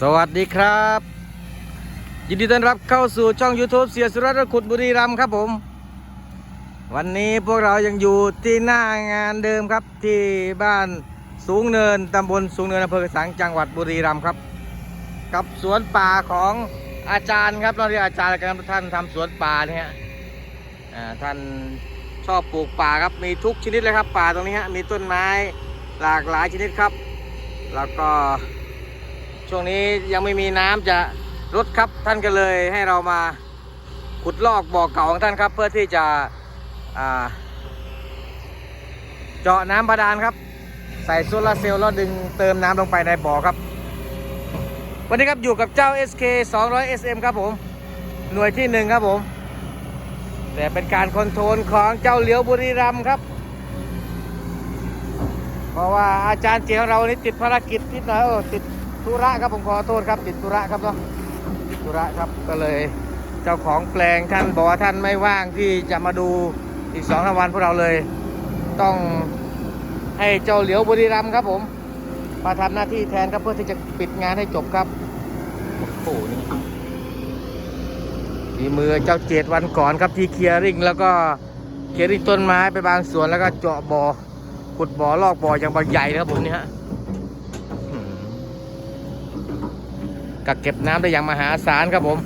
สวัสดีครับ ยินดีต้อนรับเข้าสู่ช่อง YouTube เสียสุรัตน์ขุดบุรีรัมย์ครับผม วันนี้พวกเรายังอยู่ที่หน้างานเดิมครับที่บ้านสูงเนินตำบลสูงเนินอำเภอกระสังจังหวัดบุรีรัมย์ครับ กับสวนป่าของอาจารย์ครับเราเรียกอาจารย์กันท่านทำสวนป่าเนี่ยฮะอ่าท่านชอบปลูกป่าครับมีทุกชนิดเลยครับป่าตรงนี้ฮะมีต้นไม้หลากหลายชนิดครับ แล้วก็ ช่วงนี้ยังไม่มีน้ำจะลดครับท่านก็เลยให้เรามาขุดลอกบ่อเก่าของท่านครับ เพื่อที่จะเจาะน้ำบาดาลครับ ใส่โซลาร์เซลล์แล้วดึงเติมน้ำลงไปในบ่อครับ วันนี้ครับอยู่กับเจ้า SK 200 SM ครับผมหน่วยที่หนึ่งครับผม แต่เป็นการคอนโทรลของเจ้าเหลียวบุรีรัมครับ เพราะว่าอาจารย์เจีของเรานี่ติดภารกิจนิดหน่อยติด ธุระครับผมขอโทษครับติดธุระครับเนาะติดธุระครับก็เลยเจ้าของแปลงท่านบอกว่าท่านไม่ว่างที่จะมาดูอีกสองสามวันพวกเราเลย ต้องให้เจ้าเหลียวบุรีรัมย์ครับผมมาทำหน้าที่แทนครับเพื่อที่จะปิดงานให้จบครับโอ้โหนี่มีมือเจ้าเจดวันก่อนครับที่เคลียร์ริงแล้วก็เคลียร์ริงต้นไม้ไปบางส่วนแล้วก็เจาะบ่อขุดบ่อลอกบ่ออย่างบางใหญ่นะครับผมเนี่ยฮะอืม กักเก็บน้ำได้อย่างมหาศาลครับผม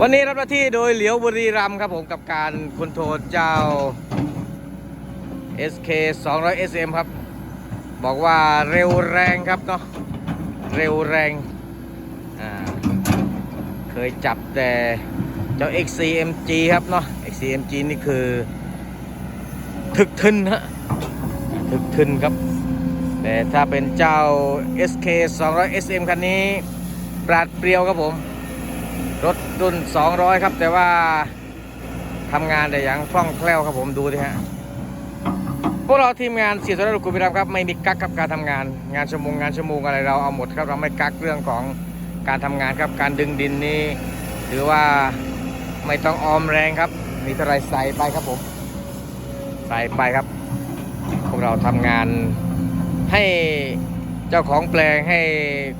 วันนี้รับหน้าที่โดยเหลียวบุรีรัมครับผมกับการคอนโทรลเจ้า SK 200 SM ครับ บอกว่าเร็วแรงครับเนาะเร็วแรงอ่าเคยจับแต่เจ้า XCMG ครับเนาะ XCMG นี่คือ ถึกทึนฮะถึกทึนครับ แต่ถ้าเป็นเจ้า SK 200 SM คันนี้ ปราดเปรียวครับผม รถรุ่น 200 ครับ แต่ว่าทำงานได้อย่างคล่องแคล่วครับผมดูดิฮะพวกเราทีมงานเสียสละกุลพิรามครับไม่มีกักกับการทำงาน งานชั่วโมงงานชั่วโมงอะไรเราเอาหมดครับเราไม่กักเรื่องของการทำงานครับการดึงดินนี้ถือว่าไม่ต้องออมแรงครับ มีเท่าไรใส่ไปครับผม ใส่ไปครับ พวกเราทำงาน ให้เจ้าของแปลงให้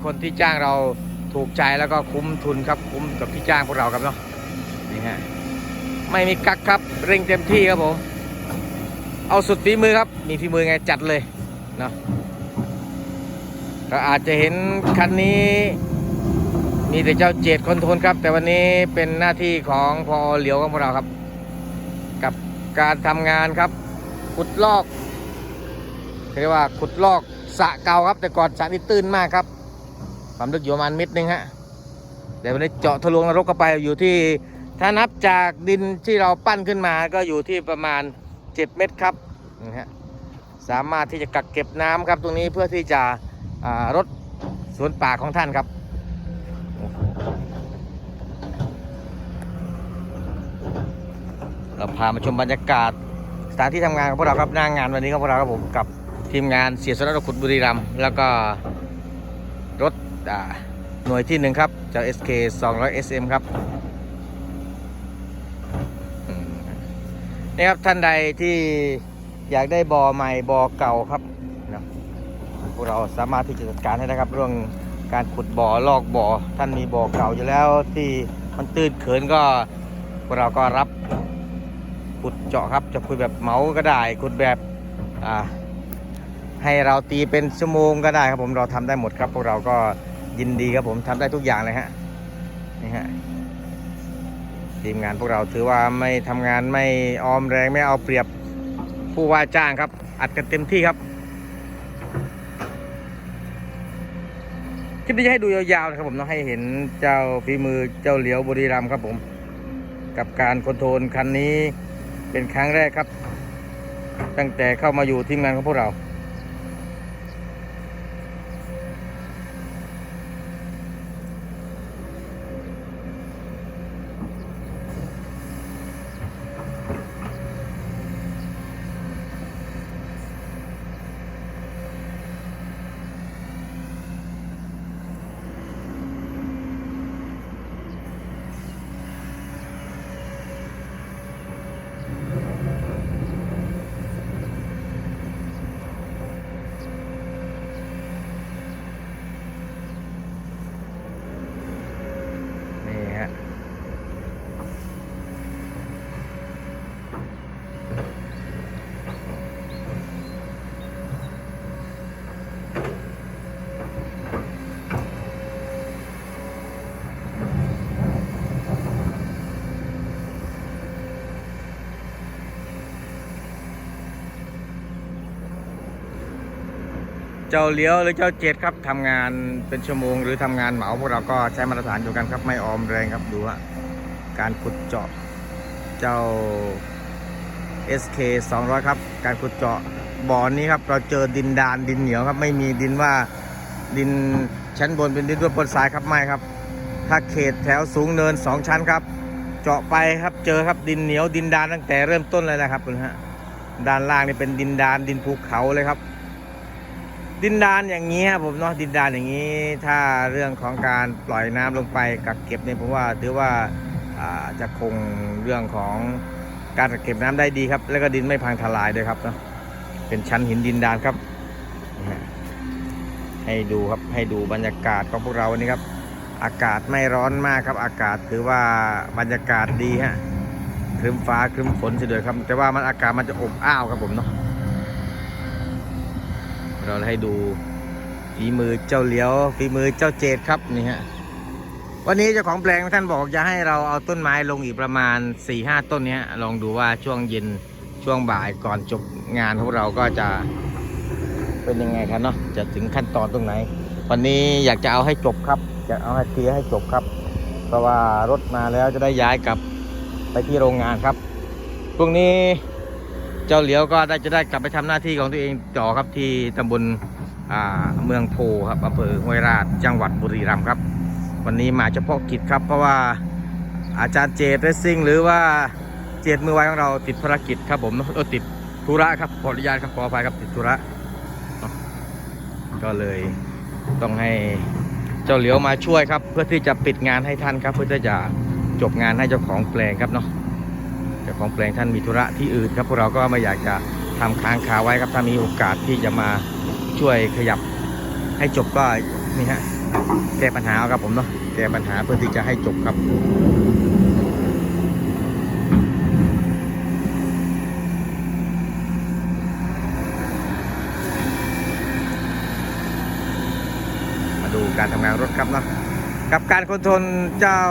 คนที่จ้างเราถูกใจแล้วก็คุ้มทุนครับคุ้มกับที่จ้างพวกเราครับเนาะนี่ฮะไม่มีกักครับเร่งเต็มที่ครับผมเอาสุดฝีมือครับ มีฝีมือไงจัดเลยเนาะก็อาจจะเห็นคันนี้ มีแต่เจ้าเจดคนทรลครับ แต่วันนี้เป็นหน้าที่ของพอเหลียวของพวกเราครับ กับการทำงานครับขุดลอก เรียกว่าขุดลอกสะเก่าครับ แต่ก่อนสะนี่ตื้นมากครับ ความลึกอยู่ประมาณเม็ดหนึงฮะแต่วันนี้เจาะทะลวงนรกเข้าไปอยู่ที่ถ้านับจากดินที่เราปั้นขึ้นมาก็อยู่ที่ประมาณ 7 เม็ดครับนะฮะสามารถที่จะกักเก็บน้ำครับตรงนี้เพื่อที่จะรดสวนป่าของท่านครับเราพามาชมบรรยากาศสถานที่ทำงานของพวกเราครับหน้างงานวันนี้ของพวกเราครับผมกับ ทีมงานเสียสละขุดบุรีรัมย์แล้วก็รถหน่วยที่หนึ่งครับเจ้า SK 200 SM ครับนี่ครับท่านใดที่อยากได้บ่อใหม่บ่อเก่าครับนะพวกเราสามารถที่จะจัดการให้นะครับ เรื่องการขุดบ่อลอกบ่อท่านมีบ่อเก่าอยู่แล้วที่มันตื้นเขินก็พวกเราก็รับขุดเจาะครับจะขุดแบบเหมาก็ได้ขุดแบบอ่า ให้เราตีเป็นชั่วโมงก็ได้ครับผมเราทำได้หมดครับ พวกเราก็ยินดีครับผมทำได้ทุกอย่างเลยฮะนี่ฮะทีมงานพวกเราถือว่าไม่ทำงานไม่ออมแรงไม่เอาเปรียบผู้ว่าจ้างครับ อัดกันเต็มที่ครับคลิปนี้จะให้ดูยาวๆนะครับผมต้องให้เห็นเจ้าฝีมือเจ้าเหลียวบุรีรัมย์ครับผม กับการคอนโทรลคันนี้เป็นครั้งแรกครับ ตั้งแต่เข้ามาอยู่ทีมงานของพวกเรา เจ้าเลี้ยวหรือเจ้าเจ็ดครับทำงานเป็นชั่วโมง หรือทำงานเหมาพวกเราก็ใช้มาตรฐานอยู่กันครับไม่ออมแรงครับดูฮะการขุดเจาะเจ้า SK 200 ครับ การขุดเจาะบ่อนี้ครับเราเจอดินดานดินเหนียวครับ ไม่มีดินว่าดินชั้นบนเป็นดินด้วยบนทรายครับไม่ครับ ถ้าเขตแถวสูงเนิน 2 ชั้นครับ เจาะไปครับเจอครับดินเหนียวดินดานตั้งแต่เริ่มต้นเลยนะครับคุณฮะด้านล่างนี่เป็นดินดานดินภูเขาเลยครับ ดินดานอย่างนี้ครับผมเนาะดินดานอย่างนี้ ถ้าเรื่องของการปล่อยน้ำลงไปกักเก็บเนี่ยผมว่าถือว่าจะคงเรื่องของการกักเก็บน้ำได้ดีครับ แล้วก็ดินไม่พังทลายด้วยครับเนาะเป็นชั้นหินดินดานครับ ให้ดูครับให้ดูบรรยากาศของพวกเราวันนี้ครับ อากาศไม่ร้อนมากครับ อากาศถือว่าบรรยากาศดีฮะครึ้มฟ้าครึ้มฝนเฉยๆครับ แต่ว่ามันอากาศมันจะอบอ้าวครับผมเนาะ เราให้ดูฝีมือเจ้าเหลียวฝีมือเจ้าเจดครับนี่ฮะวันนี้เจ้าของแปลงท่านบอกจะให้เราเอาต้นไม้ลงอีกประมาณ4ี่ห้าต้นนี้ลองดูว่าช่วงเย็นช่วงบ่ายก่อนจบงานของเราก็จะเป็นยังไงครับเนาะจะถึงขั้นตอนตรงไหน วันนี้อยากจะเอาให้จบครับจะเอาให้เคลียร์ให้จบครับ เพราะว่ารถมาแล้วจะได้ย้ายกลับไปที่โรงงานครับพรุ่งนี้ เจ้าเหลียวก็ได้จะได้กลับไปทำหน้าที่ของตัวเองต่อครับที่ตำบลเมืองโพครับอำเภอห้วยราชจังหวัดบุรีรัมย์ครับ วันนี้มาเฉพาะกิจครับ เพราะว่าอาจารย์เจตเรสซิ่งหรือว่าเจตมือไวของเราติดภารกิจครับผมเออติดธุระครับขออนุญาตครับขออภัยครับติดธุระ ก็เลยต้องให้เจ้าเหลียวมาช่วยครับ เพื่อที่จะปิดงานให้ท่านครับ เพื่อที่จะจบงานให้เจ้าของแปลงครับเนาะ เจ้าของแปลงท่านมีธุระที่อื่นครับพวกเราก็ไม่อยากจะทำค้างคาไว้ครับ ถ้ามีโอกาสที่จะมาช่วยขยับให้จบก็นี่ฮะแก้ปัญหาครับผมเนาะแก้ปัญหาเพื่อที่จะให้จบครับมาดูการทำงานรถครับเนาะกับการคอนโทรลเจ้า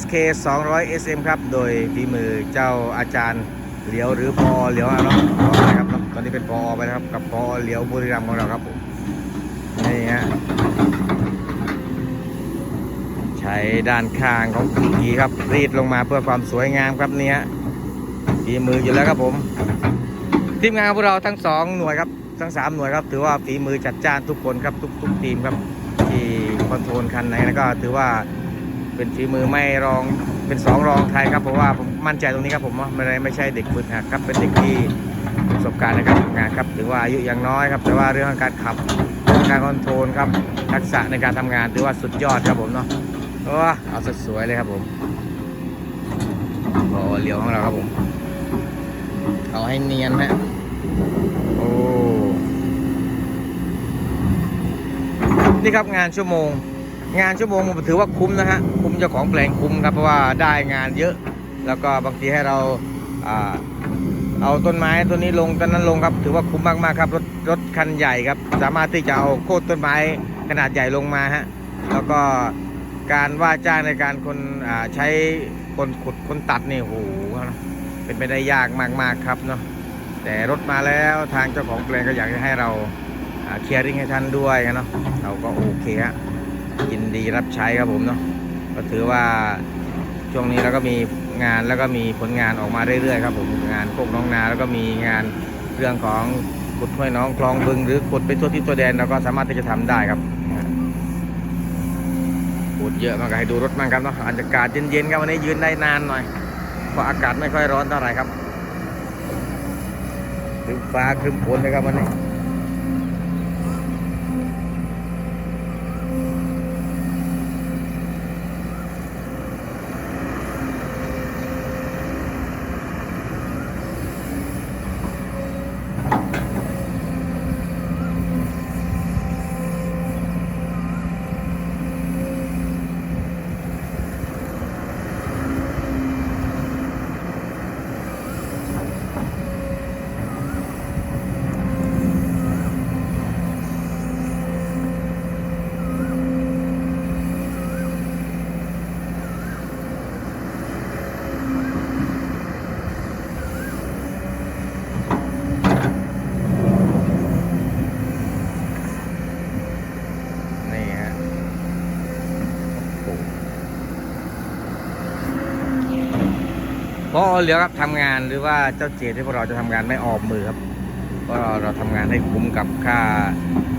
SK 200 SM ครับ โดยฝีมือเจ้าอาจารย์เหลียวหรือพอเหลียวอะเนาะครับ ตอนนี้เป็นพอไปนะครับ กับพอเหลียวบุรีรัมย์ของเราครับผมนี่ฮะใช้ด้านข้างของขุกีครับ รีดลงมาเพื่อความสวยงามครับนี่ฮะฝีมืออยู่แล้วครับผม ทีมงานของพวกเราทั้งสองหน่วยครับ ทั้งสามหน่วยครับ ถือว่าฝีมือจัดจ้านทุกคนครับทุกทุกทีมครับ ที่คอนโทรลคันไหนแล้วก็ถือว่า เป็นฝีมือไม่รองเป็นสองรองใครครับเพราะว่าผมมั่นใจตรงนี้ครับผมว่าไม่ได้ไม่ใช่เด็กฝึกหัดครับเป็นเด็กที่ประสบการณ์ในการทำงานครับถือว่าอายุยังน้อยครับ แต่ว่าเรื่องการขับการคอนโทรลครับทักษะในการทำงานถือว่าสุดยอดครับผมเนาะโอ้เอาสวยเลยครับผมโอ้เลี้ยวของเราครับผม เอาให้เนียนฮะโอ้นี่ครับงานชั่วโมง งานชั่วโมงผมถือว่าคุ้มนะฮะ คุ้มเจ้าของแปลงคุ้มครับเพราะว่าได้งานเยอะ แล้วก็บางทีให้เราเอาต้นไม้ต้นนี้ลงต้นนั้นลงครับ ถือว่าคุ้มมากๆครับรถรถคันใหญ่ครับ สามารถที่จะเอาโค่นต้นไม้ขนาดใหญ่ลงมาฮะแล้วก็การว่าจ้างในการคนใช้คนขุดคนตัดนี่โอ้โหเป็นไปได้ยากมากๆครับเนาะแต่รถมาแล้วทางเจ้าของแปลงก็อยากจะให้เราเคลียร์ริงให้ท่านด้วยเนาะเราก็โอเคฮะ ยินดีรับใช้ครับผมเนาะก็ถือว่าช่วงนี้เราก็มีงานแล้วก็มีผลงานออกมาเรื่อยๆครับผมงานพวกน้องนาแล้วก็มีงานเรื่องของขุดห้วยน้องคลองบึงหรือขุดไปทั่วที่ตัวแดนเราก็สามารถที่จะทำได้ครับขุดเยอะมากให้ดูรถมั่งครับเนาะอากาศเย็นๆครับวันนี้ยืนได้นานหน่อยเพราะอากาศไม่ค่อยร้อนเท่าไหร่ครับครึ้มฟ้าครึ้มฝนเลยครับวันนี้ เหลือครับทำงานหรือว่าเจ้าเจดที่พวกเราจะทำงานไม่ออมมือครับเพราะเราเราทำงานให้คุ้มกับค่า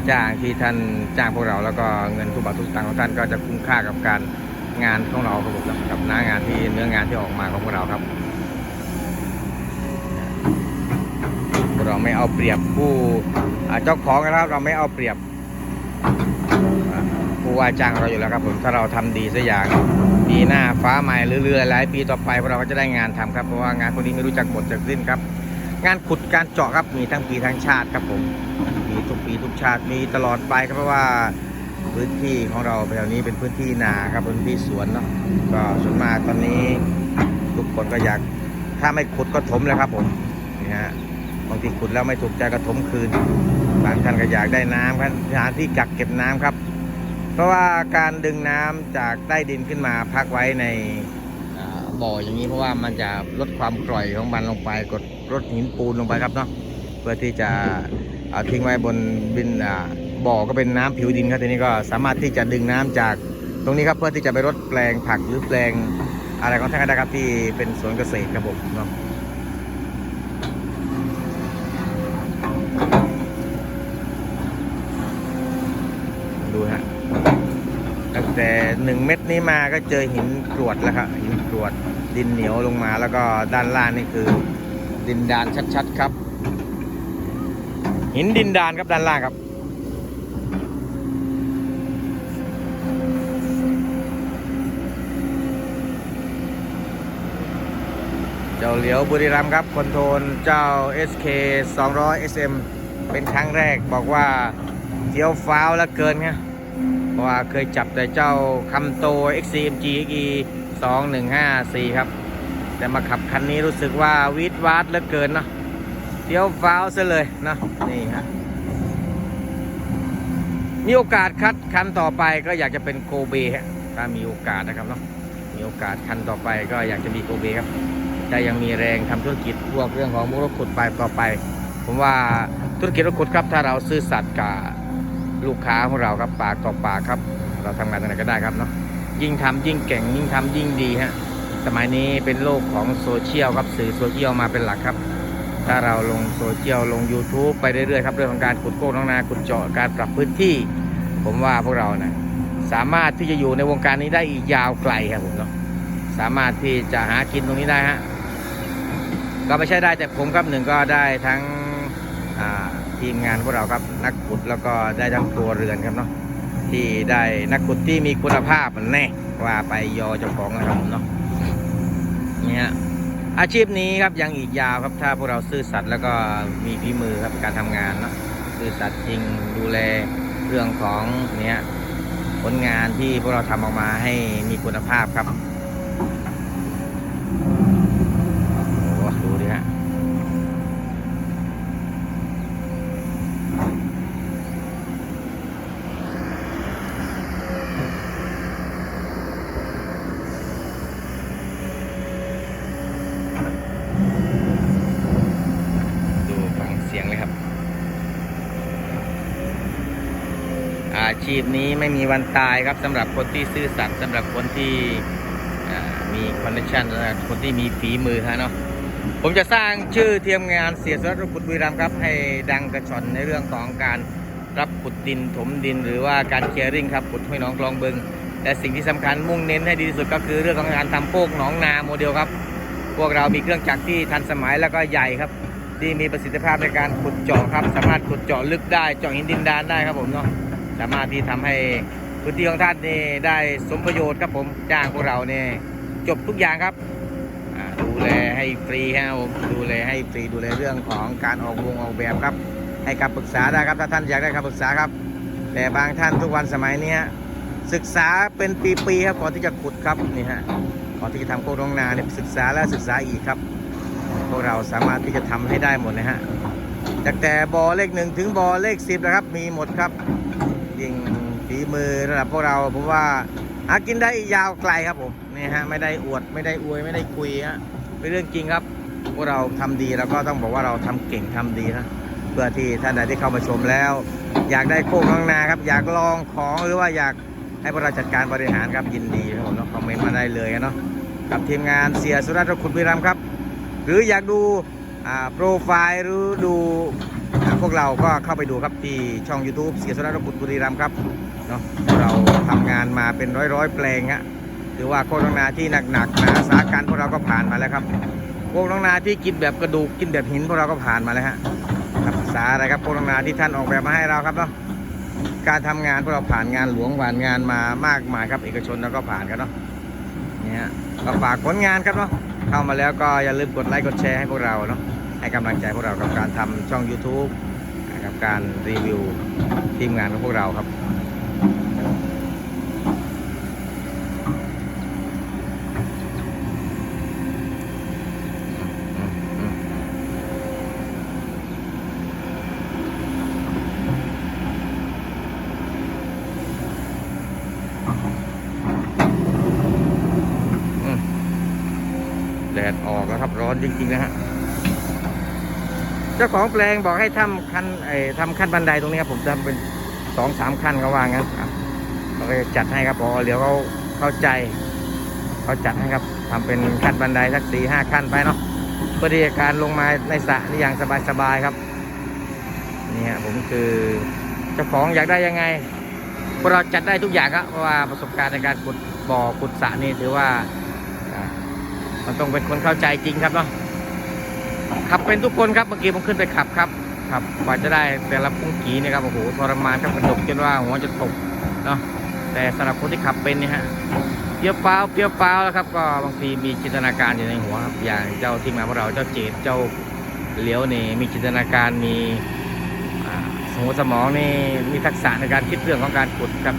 จ้างที่ท่านจ้างพวกเราแล้วก็เงินทุกบาททุกสตางค์ของท่านก็จะคุ้มค่ากับการงานของเราครับผมกับหน้างานที่เนื้องานที่ออกมาของพวกเราครับเราไม่เอาเปรียบผู้เจ้าของนะครับ เราไม่เอาเปรียบ ผู้ว่าจ้างเราอยู่แล้วครับผมถ้าเราทำดีสักอย่างปีหน้าฟ้าใหม่หรือเรือหลายปีต่อไปพวกเราก็จะได้งานทำครับเพราะว่างานพวกนี้ไม่รู้จักหมดจากสิ้นครับ งานขุดการเจาะครับมีทั้งปีทั้งชาติครับผมมีทุกปีทุกชาติมีตลอดไปครับเพราะว่าพื้นที่ของเราแถวนี้เป็นพื้นที่นาครับพื้นที่สวนเนาะก็ส่วนมากตอนนี้ทุกคนก็อยากถ้าไม่ขุดก็ถมเลยครับผมนี่ฮะบางทีขุดแล้วไม่ถูกใจก็ถมคืนบางท่านก็อยากได้น้ำครับสถานที่กักเก็บน้ำครับ เพราะว่าการดึงน้ำจากใต้ดินขึ้นมาพักไว้ในบ่ออย่างนี้เพราะว่ามันจะลดความกร่อยของมันลงไปกดลดหินปูนลงไปครับเนาะเพื่อที่จะเอาทิ้งไว้บนบินบ่อก็เป็นน้ำผิวดินครับทีนี้ก็สามารถที่จะดึงน้ำจากตรงนี้ครับเพื่อที่จะไปรดแปลงผักหรือแปลงอะไรของท่านก็ได้ครับที่เป็นสวนเกษตรครับผมเนาะดูฮะ ตั้งแต่หนึ่ง เม็ดนี้มาก็เจอหินกรวดแล้วครับหินกรวดดินเหนียวลงมาแล้วก็ด้านล่างนี่คือ ดินดานชัดๆครับ หินดินดานครับด้านล่างครับเจ้าเหลียวบุรีรัมย์ครับคอนโทรลเจ้า SK 200 SM เป็นครั้งแรกบอกว่าเที่ยวฟ้าวแล้วเกินไงเพ ราะว่าเคยจับแต่เจ้าคัมโต XCMG XE 2154 ครับ แต่มาขับคันนี้รู้สึกว่าวิดวาดเหลือเกินเนาะเที่ยวฟ้าวซะเลยเนาะนี่ฮะมีโอกาสคัดคันต่อไปก็อยากจะเป็นโกเบฮะถ้ามีโอกาสนะครับเนาะมีโอกาสคันต่อไปก็อยากจะมีโกเบครับจะยังมีแรงทำธุรกิจพวกเรื่องของมุกรถขุดไปต่อไป ผมว่าธุรกิจรถขุดครับถ้าเราซื่อสัตย์กับ ลูกค้าของเราครับปากต่อปากครับ เราทำงานตรงไหนก็ได้ครับเนาะยิ่งทำยิ่งเก่งยิ่งทำยิ่งดีฮะสมัยนี้เป็นโลกของโซเชียลครับสื่อโซเชียลมาเป็นหลักครับ ถ้าเราลงโซเชียลลง YouTube ไปเรื่อยๆครับเรื่องของการขุดโก้น้องนาขุดเจาะการปรับพื้นที่ ผมว่าพวกเรานะสามารถที่จะอยู่ในวงการนี้ได้อีกยาวไกลครับผมเนาะสามารถที่จะหากินตรงนี้ได้ฮะก็ไม่ใช่ได้แต่ผมครับหนึ่งก็ได้ทั้งอ่า ทีมงานพวกเราครับนักขุดแล้วก็ได้ทั้งตัวเรือนครับเนาะที่ได้นักขุดที่มีคุณภาพมันแน่ว่าไปยอเจ้าของนะครับเนาะเนี่ยอาชีพนี้ครับยังอีกยาวครับถ้าพวกเราซื่อสัตย์แล้วก็มีฝีมือครับการทำงานเนาะซื่อสัตย์จริงดูแลเรื่องของเนี้ยผลงานที่พวกเราทำออกมาให้มีคุณภาพครับโอ้ดูดิฮะ ดูฟังเสียงเลยครับ อาชีพนี้ ไม่มีวันตายครับสำหรับคนที่ซื่อสัตย์สำหรับคนที่มีคอนเนคชั่นสำหรับคนที่มีฝีมือฮะเนาะผมจะสร้างชื่อเทียมงานเสียสรัตน์ขุดบุรีรัมครับ ให้ดังกระชอนในเรื่องของการรับขุดดินถมดิน หรือว่าการเคลียร์ริ่งครับขุดห้วยหนองคลองบึงแต่สิ่งที่สำคัญมุ่งเน้นให้ดีที่สุดก็คือเรื่องของการทำโคกหนองนาโมเดลครับ พวกเรามีเครื่องจักรที่ทันสมัยแล้วก็ใหญ่ครับ ที่มีประสิทธิภาพในการขุดเจาะครับ สามารถขุดเจาะลึกได้เจาะหินดินดานได้ครับผมเนาะ สามารถที่ทำให้พื้นที่ของท่านนี่ได้สมประโยชน์ครับผมจ้างพวกเราเนี่ยจบทุกอย่างครับดูแลให้ฟรีครับผมดูแลให้ฟรีดูแลเรื่องของการออกวงออกแบบครับ ให้คำปรึกษาได้ครับถ้าท่านอยากได้คำปรึกษาครับ แต่บางท่านทุกวันสมัยนี้ศึกษาเป็นปีๆครับก่อนที่จะขุดครับนี่ฮะก่อนที่จะทำโคกน้องนาเนี่ยศึกษาแล้วศึกษาอีกครับ พวกเราสามารถที่จะทำให้ได้หมดนะฮะจากแต่บอเลขหนึ่งถึงบอเลขสิบนะครับมีหมดครับ ยิงฝีมือระดับพวกเราผมว่าหากินได้ยาวไกลครับผมนี่ฮะไม่ได้อวดไม่ได้อวยไม่ได้คุยฮะเป็นเรื่องจริงครับ พวกเราทำดีแล้วก็ต้องบอกว่าเราทำเก่งทำดีนะเพื่อที่ท่านใดที่เข้ามาชมแล้ว อยากได้โคกน้องนาครับ อยากลองของหรือว่าอยากให้พวกเราจัดการบริหารครับยินดีครับผมเนาะคอมเมนต์มาได้เลยเนาะกับทีมงานเสียสุรัตน์ขุดวิรัมครับ หรืออยากดูโปรไฟล์หรือดู พวกเราก็เข้าไปดูครับที่ช่อง YouTube เสียสระรบุตรบุรีรัมย์ครับเนาะเราทำงานมาเป็นร้อยร้อยๆแปลงฮะถือว่าโคตรนาที่หนักๆหนาสาการพวกเราก็ผ่านมาแล้วครับโคตรนาที่กินแบบกระดูกกินแบบหินพวกเราก็ผ่านมาแล้วฮะครับภาษาอะไรครับโคตรนาที่ท่านออกแบบมาให้เราครับเนาะการทำงานพวกเราผ่านงานหลวงผ่านงานมามากมายครับ เอกชนเราก็ผ่านกันเนาะเนี่ยก็ฝากผลงานครับเนาะเข้ามาแล้วก็อย่าลืมกดไลค์กดแชร์ให้พวกเราเนาะให้กำลังใจพวกเรากับการทำช่อง YouTube กับการรีวิวทีมงานของพวกเราครับ แดดออกแล้วครับร้อนจริงๆนะฮะ จ้าของแปลงบอกให้ทำขั้นไอ้ทำขั้นบันไดตรงนี้ครับผมทำเป็นสองสามขั้นเขาว่างั้นครับเราก็จัดให้ครับพอเดี๋ยวเขาเข้าใจเขาจัดให้ครับทำเป็นขั้นบันไดสักสี่ห้าขั้นไปเนาะเพื่อที่จะการลงมาในสระนี่อย่างสบายๆครับนี่ฮะผมคือเจ้าของอยากได้ยังไงพวกเราจัดได้ทุกอย่างครับเพราะว่าประสบการณ์ในการขุดบ่อขุดสระนี่ถือว่าอ่ามันต้องเป็นคนเข้าใจจริงครับเนาะ ขับเป็นทุกคนครับเมื่อกี้ผมขึ้นไปขับครับขับกว่าจะได้แต่ละพุ่งกีเนี่ยครับโอ้โหทรมานครับกระดกจนว่าหัวจะตกเนาะแต่สำหรับคนที่ขับเป็นเนี่ยฮะเปียวเปล่าเปียวเปล่าแล้วครับ ก็บางทีมีจินตนาการอยู่ในหัวครับอย่างเจ้าทีมงานของเราเจ้าเจดเจ้าเหลียวนี่มีจินตนาการมีสมองสมองนี่มีทักษะในการคิดเรื่องของการขุดครับ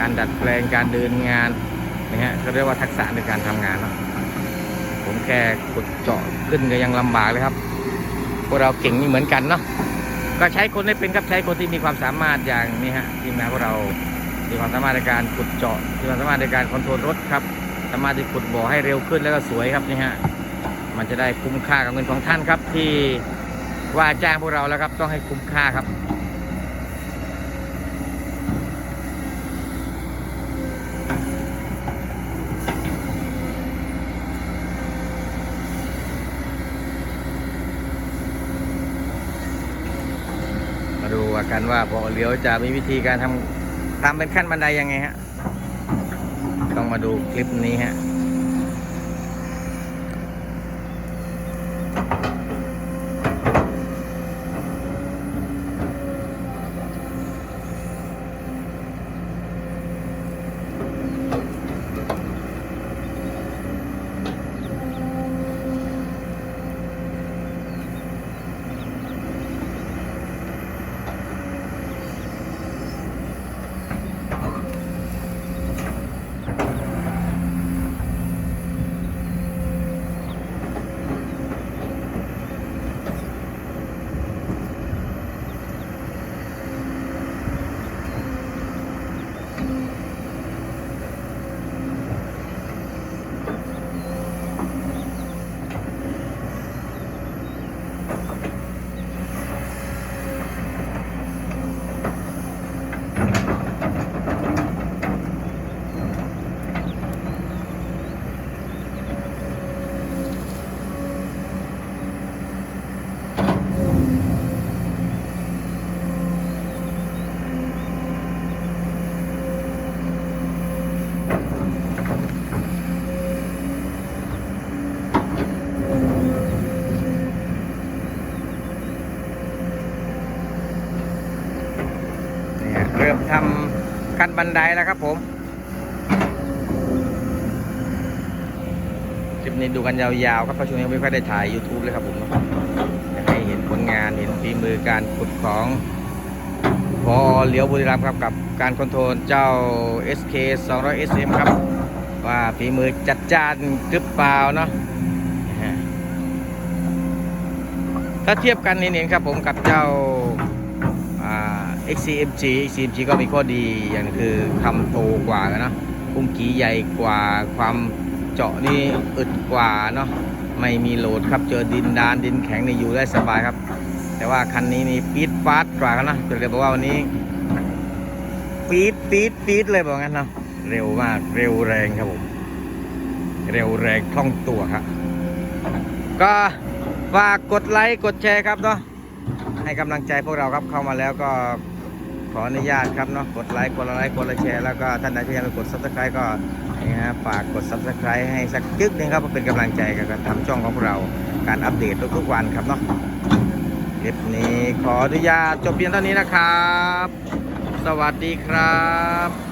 การดัดแปลงการเดินงานนะฮะก็เรียกว่าทักษะในการทำงานเนาะ ผมแค่ขุดเจาะขึ้นก็ยังลำบากเลยครับ พวกเราเก่งนี่เหมือนกันเนาะก็ใช้คนได้เป็นครับใช้คนที่มีความสามารถอย่างนี้ฮะทีมงานพวกเรา มีความสามารถในการขุดเจาะมีความสามารถในการคอนโทรลรถครับ สามารถที่ขุดบ่อให้เร็วขึ้นแล้วก็สวยครับนี่ฮะมันจะได้คุ้มค่ากับเงินของท่านครับที่ว่าจ้างพวกเราแล้วครับต้องให้คุ้มค่าครับ มาดูกัน ว่าพอเลี้ยวจะมีวิธีการทำทำเป็นขั้นบันไดยังไงฮะ ต้องมาดูคลิปนี้ฮะ เริ่มทำขั้นบันไดแล้วครับผมคลิปนี้ดูกันยาวๆครับเพราะช่วงนี้ไม่ค่อยได้ถ่าย YouTube เลยครับผมอยากให้เห็นผลงานเห็นฝีมือการขุดของพอเลี้ยวบุรีรัมย์ครับกับการคอนโทรลเจ้า SK 200 SM ครับ ว่าฝีมือจัดจ้านกรึบเปล่าเนาะถ้าเทียบกันนี่เองครับผมกับเจ้า XCMG XCMG ก็มีข้อดีอย่างคือคำโตกว่านเนอะพุ่งกีใหญ่กว่าความเจาะนี่อึดกว่าเนาะไม่มีโหลดครับเจอดินดานดินแข็งนี่อยู่ได้สบายครับ แต่ว่าคันนี้นี่ปี๊ดฟาดกว่ากันนะจะเรียกว่าวันนี้ปี๊ดปี๊ดปี๊ดเลยบอกงั้นเนาะเร็วมากเร็วแรงครับผมเร็วแรงคล่องตัวครับก็ฝากกดไลค์กดแชร์ครับเนาะให้กำลังใจพวกเราครับเข้ามาแล้วก็ ออนุญาตครับเนาะกดไลค์กดไลค์กดแชร์แล้วก็ท่านใดที่ยังไม่กด subscribe ก็นะฮะฝากกด subscribe ให้สักจึ๊กหนึงครับเพื่อเป็นกำลังใจกับการทำช่องของเราการอัปเดตทุกๆวันครับเนาะคลิปนี้ขออนุญาตจบเพียงเท่านี้นะครับ สวัสดีครับ